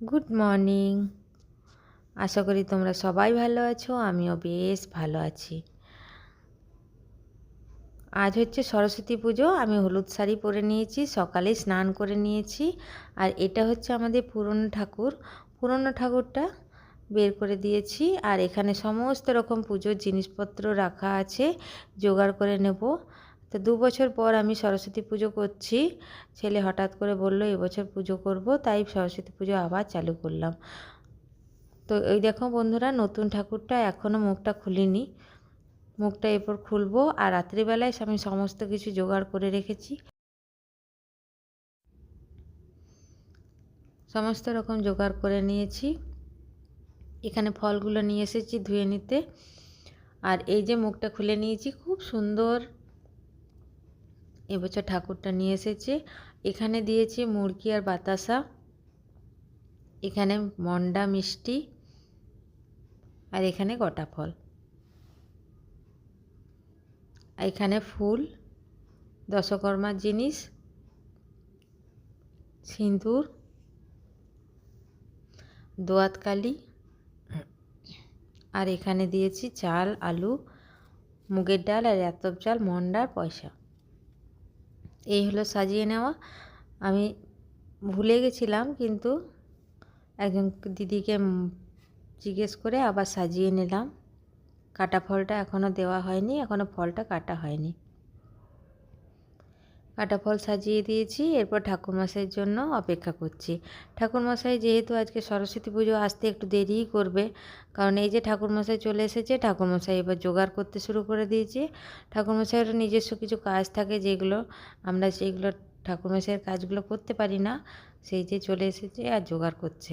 Good morning আশা করি তোমরা সবাই ভালো আছো, আমিও বেশ ভালো আছি। আজ হচ্ছে সরস্বতী পুজো, আমি হলুদ শাড়ি পরে নিয়েছি, সকালে স্নান করে নিয়েছি, আর এটা হচ্ছে আমাদের পুরনো ঠাকুর। পুরনো ঠাকুরটা বের করে দিয়েছি, আর এখানে সমস্ত রকম পুজোর জিনিসপত্র রাখা আছে, জোগাড় করে নেব। তো দু বছর পর আমি সরস্বতী পুজো করছি। ছেলে হঠাৎ করে বলল এবছর পুজো করব। তাই সরস্বতী পুজো আবার চালু করলাম। তো ওই দেখো বন্ধুরা, নতুন ঠাকুরটা এখনও মুখটা খুলিনি। মুখটা এরপর খুলবো আর রাত্রিবেলায় আমি সমস্ত কিছু জোগাড় করে রেখেছি। সমস্ত রকম জোগাড় করে নিয়েছি। এখানে ফলগুলো নিয়ে এসেছি ধুয়ে নিতে। আর এই যে মুখটা খুলে নিয়েছি, খুব সুন্দর এবছর ঠাকুরটা নিয়ে এসেছে। এখানে দিয়েছি মুরগি আর বাতাসা। এখানে মন্ডা মিষ্টি। আর এখানে গোটা ফল। এখানে ফুল, দশকর্মার জিনিস, সিঁদুর, দোয়াতকালি। আর এখানে দিয়েছি চাল, আলু, মুগের ডাল আর এতব চাল মন্ডার পয়সা। এই হলো সাজিয়ে নেওয়া। আমি ভুলে গেছিলাম, কিন্তু একজন দিদিকে জিজ্ঞেস করে আবার সাজিয়ে নিলাম। কাটা ফলটা এখনও দেওয়া হয়নি এখনও ফলটা কাটা হয়নি। কাটা ফল সাজিয়ে দিয়েছি, এরপর ঠাকুরমশাইয়ের জন্য অপেক্ষা করছি। ঠাকুরমশাই যেহেতু আজকে সরস্বতী পুজো, আসতে একটু দেরিই করবে। কারণ এই যে ঠাকুরমশাই চলে এসেছে, ঠাকুরমশাই এবার জোগাড় করতে শুরু করে দিয়েছে। ঠাকুরমশাইয়ের নিজস্ব কিছু কাজ থাকে যেগুলো আমরা সেইগুলো ঠাকুরমশাইয়ের কাজগুলো করতে পারি না, সেই যে চলে এসেছে আর জোগাড় করছে।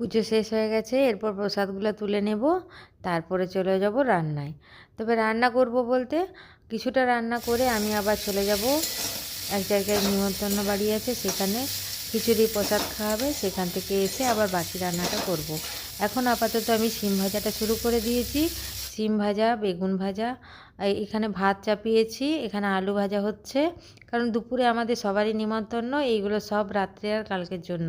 পুজো শেষ হয়ে গেছে, এরপর প্রসাদগুলো তুলে নেব, তারপরে চলে যাব রান্নায় তবে রান্না করব বলতে কিছুটা রান্না করে আমি আবার চলে যাব এক জায়গায় নিমন্ত্রণ বাড়ি আছে, সেখানে খিচুড়ি প্রসাদ খাওয়াবে, সেখান থেকে এসে আবার বাকি রান্নাটা করব। এখন আপাতত আমি সিম ভাজাটা শুরু করে দিয়েছি শিম ভাজা, বেগুন ভাজা এখানে ভাত চাপিয়েছি, এখানে আলু ভাজা হচ্ছে। কারণ দুপুরে আমাদের সবারই নিমন্ত্রণ, এইগুলো সব রাত্রে আর কালকের জন্য।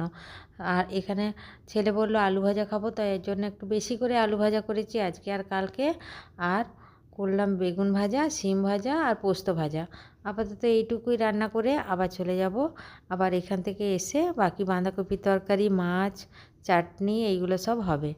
আর এখানে ছেলে বলল, আলু ভাজা খাব। তাই এর জন্য একটু বেশি করে আলু ভাজা করেছি আজকে আর কালকে। আর করলাম বেগুন ভাজা শিম ভাজা আর পোস্ত ভাজা। আপাতত এইটুকুই রান্না করে আবার চলে যাব। আবার এখান থেকে এসে বাকি বাঁধাকপির তরকারি, মাছ, চাটনি, এইগুলো সব হবে।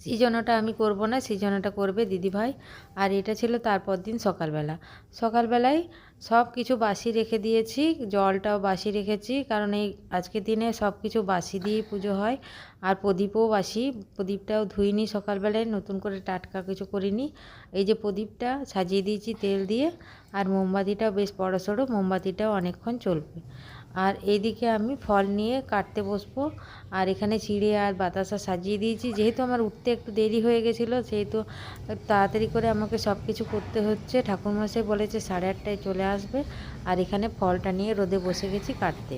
সিজনোটা আমি করব না, সিজনোটা করবে দিদিভাই। আর এটা ছিল তারপর দিন সকালবেলা। সকালবেলায় সব কিছু বাসি রেখে দিয়েছি, জলটাও বাসি রেখেছি, কারণ এই আজকের দিনে সব কিছু বাসি দিয়েই পুজো হয়। আর প্রদীপও বাসি, প্রদীপটাও ধুইনি সকালবেলায়, নতুন করে টাটকা কিছু করিনি। এই যে প্রদীপটা সাজিয়ে দিয়েছি তেল দিয়ে, আর মোমবাতিটাও বেশ বড় সড়ো, মোমবাতিটাও অনেকক্ষণ চলবে। আর এইদিকে আমি ফল নিয়ে কাটতে বসবো। আর এখানে চিড়ে আর বাতাসা সাজিয়ে দিয়েছি। যেহেতু আমার উঠতে একটু দেরি হয়ে গেছিল, সেহেতু তাড়াতাড়ি করে আমাকে সব কিছু করতে হচ্ছে। ঠাকুরমশাই বলেছে সাড়ে আটটায় চলে আসবে। আর এখানে ফলটা নিয়ে রোদে বসে গেছি কাটতে।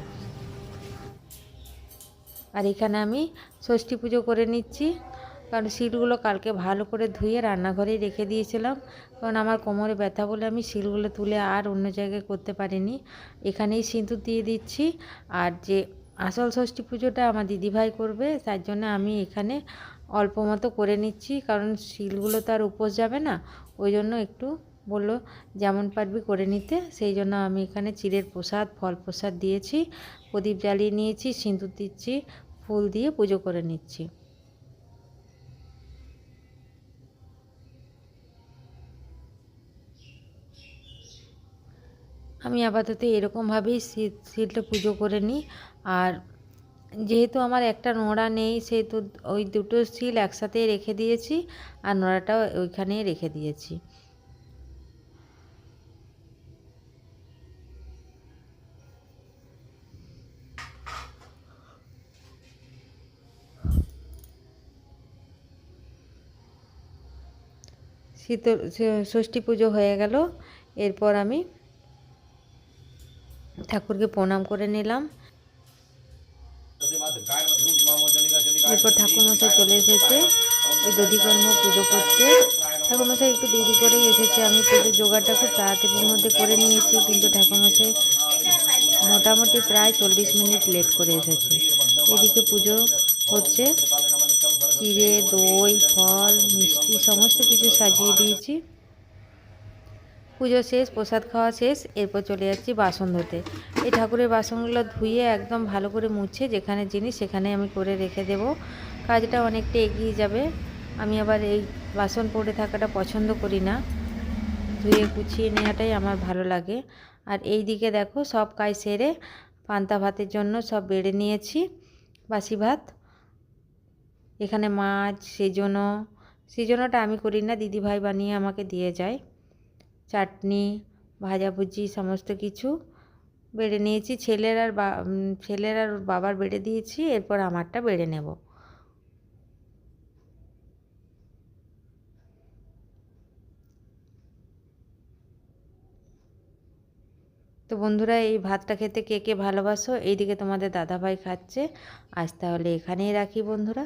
আর এখানে আমি ষষ্ঠী পুজো করে নিচ্ছি। কারণ শিলগুলো কালকে ভালো করে ধুয়ে রান্নাঘরেই রেখে দিয়েছিলাম। কারণ আমার কোমরে ব্যথা বলে আমি শিলগুলো তুলে আর অন্য জায়গায় করতে পারিনি। এখানেই সিঁদুর দিয়ে দিচ্ছি। আর যে আসল ষষ্ঠী পুজোটা আমার দিদিভাই করবে, তার জন্য আমি এখানে অল্প মতো করে নিচ্ছি। কারণ শিলগুলো তো আর উপোস যাবে না। ওই জন্য একটু বলল যেমন পারবি করে নিতে। সেই জন্য আমি এখানে চিড়ের প্রসাদ, ফল প্রসাদ দিয়েছি। প্রদীপ জ্বালিয়ে নিয়েছি, সিঁদুর দিচ্ছি, ফুল দিয়ে পুজো করে নিচ্ছি। আমি আপাতত এরকমভাবেই শীত শীতটা পুজো করে নিই। আর যেহেতু আমার একটা নোড়া নেই, সেহেতু ওই দুটো শিল একসাথে রেখে দিয়েছি আর নোড়াটাও ওইখানেই রেখে দিয়েছি। শীতল, ষষ্ঠী পুজো হয়ে গেল। এরপর আমি ঠাকুরকে প্রণাম করে নিলাম। এরপর ঠাকুরমশাই চলে এসেছে। ওই দধিকর্ম পুজো করতে। ঠাকুরমশাই একটু দেরি করেই এসেছে। আমি পুজোর জোগাড়টা খুব তাড়াতাড়ির মধ্যে করে নিয়েছি, কিন্তু ঠাকুরমশাই মোটামুটি প্রায় চল্লিশ মিনিট লেট করে এসেছে। এদিকে পুজো হচ্ছে। চিড়ে দই, ফল, মিষ্টি, সমস্ত কিছু সাজিয়ে দিয়েছি। পুজো শেষ, প্রসাদ খাওয়া শেষ, এরপর চলে যাচ্ছি বাসন ধুতে। এই ঠাকুরের বাসনগুলো ধুয়ে একদম ভালো করে মুছে, যেখানে জিনিস সেখানে আমি করে রেখে দেব। কাজটা অনেকটা এগিয়ে যাবে। আমি আবার এই বাসন পড়ে থাকাটা পছন্দ করি না। ধুয়ে গুছিয়ে নেওয়াটাই আমার ভালো লাগে। আর এই দিকে দেখো, সব কাজ সেরে পান্তা ভাতের জন্য সব বেড়ে নিয়েছি, বাসি ভাত। এখানে মাছ সেজনো সেজনোটা আমি করি না, দিদিভাই বানিয়ে আমাকে দিয়ে যায়। চাটনি, ভাজাভুজি, সমস্ত কিছু বেড়ে নিয়েছি। ছেলের আর বা ছেলের আর বাবার বেড়ে দিয়েছি, এরপর আমারটা বেড়ে নেব। তো বন্ধুরা, এই ভাতটা খেতে কে কে ভালোবাসো, এইদিকে তোমাদের দাদাভাই খাচ্ছে। আজ তাহলে এখানেই রাখি বন্ধুরা।